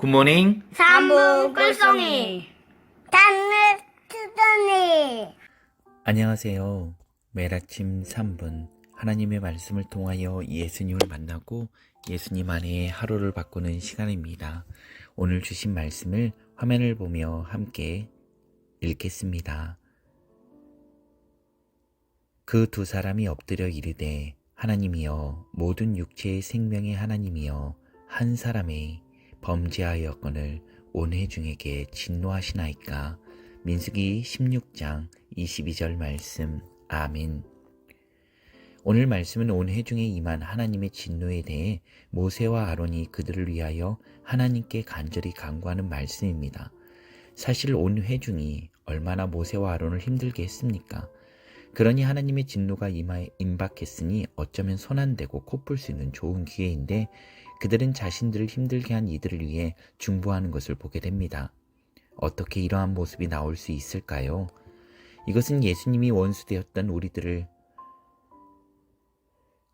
굿모닝. 삼부 꿀송이 단을 트더니 안녕하세요. 매일 아침 3분 하나님의 말씀을 통하여 예수님을 만나고 예수님 안에 하루를 바꾸는 시간입니다. 오늘 주신 말씀을 화면을 보며 함께 읽겠습니다. 그 두 사람이 엎드려 이르되 하나님이여 모든 육체의 생명의 하나님이여 한 사람의 범죄하였건을 온 회 중에게 진노하시나이까 민수기 16장 22절 말씀 아멘 오늘 말씀은 온 회 중에 임한 하나님의 진노에 대해 모세와 아론이 그들을 위하여 하나님께 간절히 간구하는 말씀입니다. 사실 온 회중이 얼마나 모세와 아론을 힘들게 했습니까? 그러니 하나님의 진노가 임하에 임박했으니 어쩌면 손안 대고 코풀수 있는 좋은 기회인데 그들은 자신들을 힘들게 한 이들을 위해 중보하는 것을 보게 됩니다. 어떻게 이러한 모습이 나올 수 있을까요? 이것은 예수님이 원수되었던 우리들을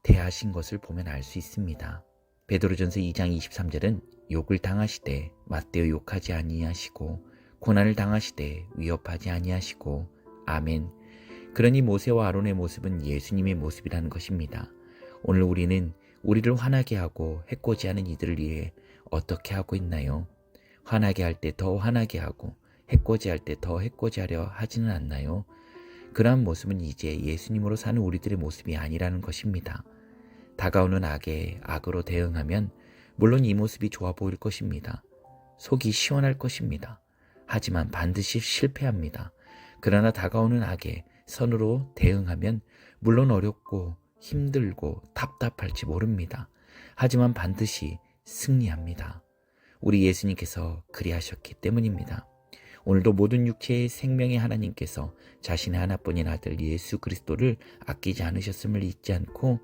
대하신 것을 보면 알 수 있습니다. 베드로전서 2장 23절은 욕을 당하시되 맞대어 욕하지 아니하시고 고난을 당하시되 위협하지 아니하시고 아멘. 그러니 모세와 아론의 모습은 예수님의 모습이라는 것입니다. 오늘 우리는 우리를 화나게 하고 해코지하는 이들을 위해 어떻게 하고 있나요? 화나게 할 때 더 화나게 하고 해코지할 때 더 해코지하려 하지는 않나요? 그러한 모습은 이제 예수님으로 사는 우리들의 모습이 아니라는 것입니다. 다가오는 악에 악으로 대응하면 물론 이 모습이 좋아 보일 것입니다. 속이 시원할 것입니다. 하지만 반드시 실패합니다. 그러나 다가오는 악에 선으로 대응하면 물론 어렵고 힘들고 답답할지 모릅니다. 하지만 반드시 승리합니다. 우리 예수님께서 그리하셨기 때문입니다. 오늘도 모든 육체의 생명의 하나님께서 자신의 하나뿐인 아들 예수 그리스도를 아끼지 않으셨음을 잊지 않고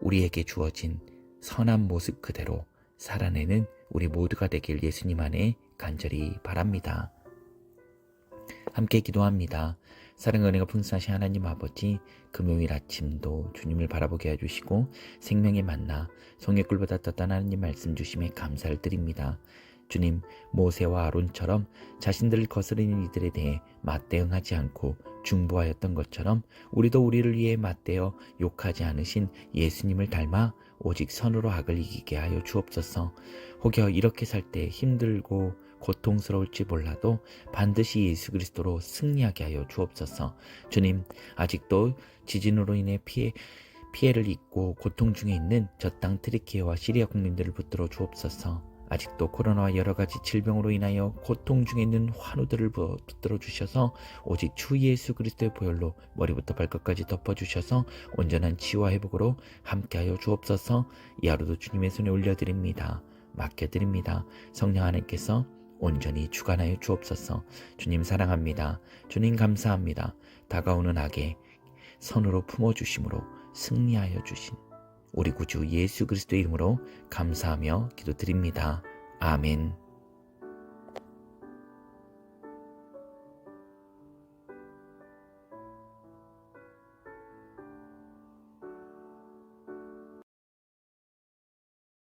우리에게 주어진 선한 모습 그대로 살아내는 우리 모두가 되길 예수님 안에 간절히 바랍니다. 함께 기도합니다. 사랑 은혜가 풍성하신 하나님 아버지 금요일 아침도 주님을 바라보게 해주시고 생명의 만나 성의 꿀보다 떴던 하나님 말씀 주심에 감사를 드립니다. 주님 모세와 아론처럼 자신들을 거스르는 이들에 대해 맞대응하지 않고 중보하였던 것처럼 우리도 우리를 위해 맞대어 욕하지 않으신 예수님을 닮아 오직 선으로 악을 이기게 하여 주옵소서. 혹여 이렇게 살 때 힘들고 고통스러울지 몰라도 반드시 예수 그리스도로 승리하게 하여 주옵소서. 주님, 아직도 지진으로 인해 피해 피해를 입고 고통 중에 있는 저 땅 트리키에와 시리아 국민들을 붙들어 주옵소서. 아직도 코로나와 여러 가지 질병으로 인하여 고통 중에 있는 환우들을 붙들어 주셔서 오직 주 예수 그리스도의 보혈로 머리부터 발끝까지 덮어 주셔서 온전한 치유와 회복으로 함께하여 주옵소서. 이 하루도 주님의 손에 올려드립니다. 맡겨드립니다. 성령 하나님께서 온전히 주관하여 주옵소서. 주님 사랑합니다. 주님 감사합니다. 다가오는 악에 선으로 품어 주심으로 승리하여 주신 우리 구주 예수 그리스도의 이름으로 감사하며 기도드립니다. 아멘.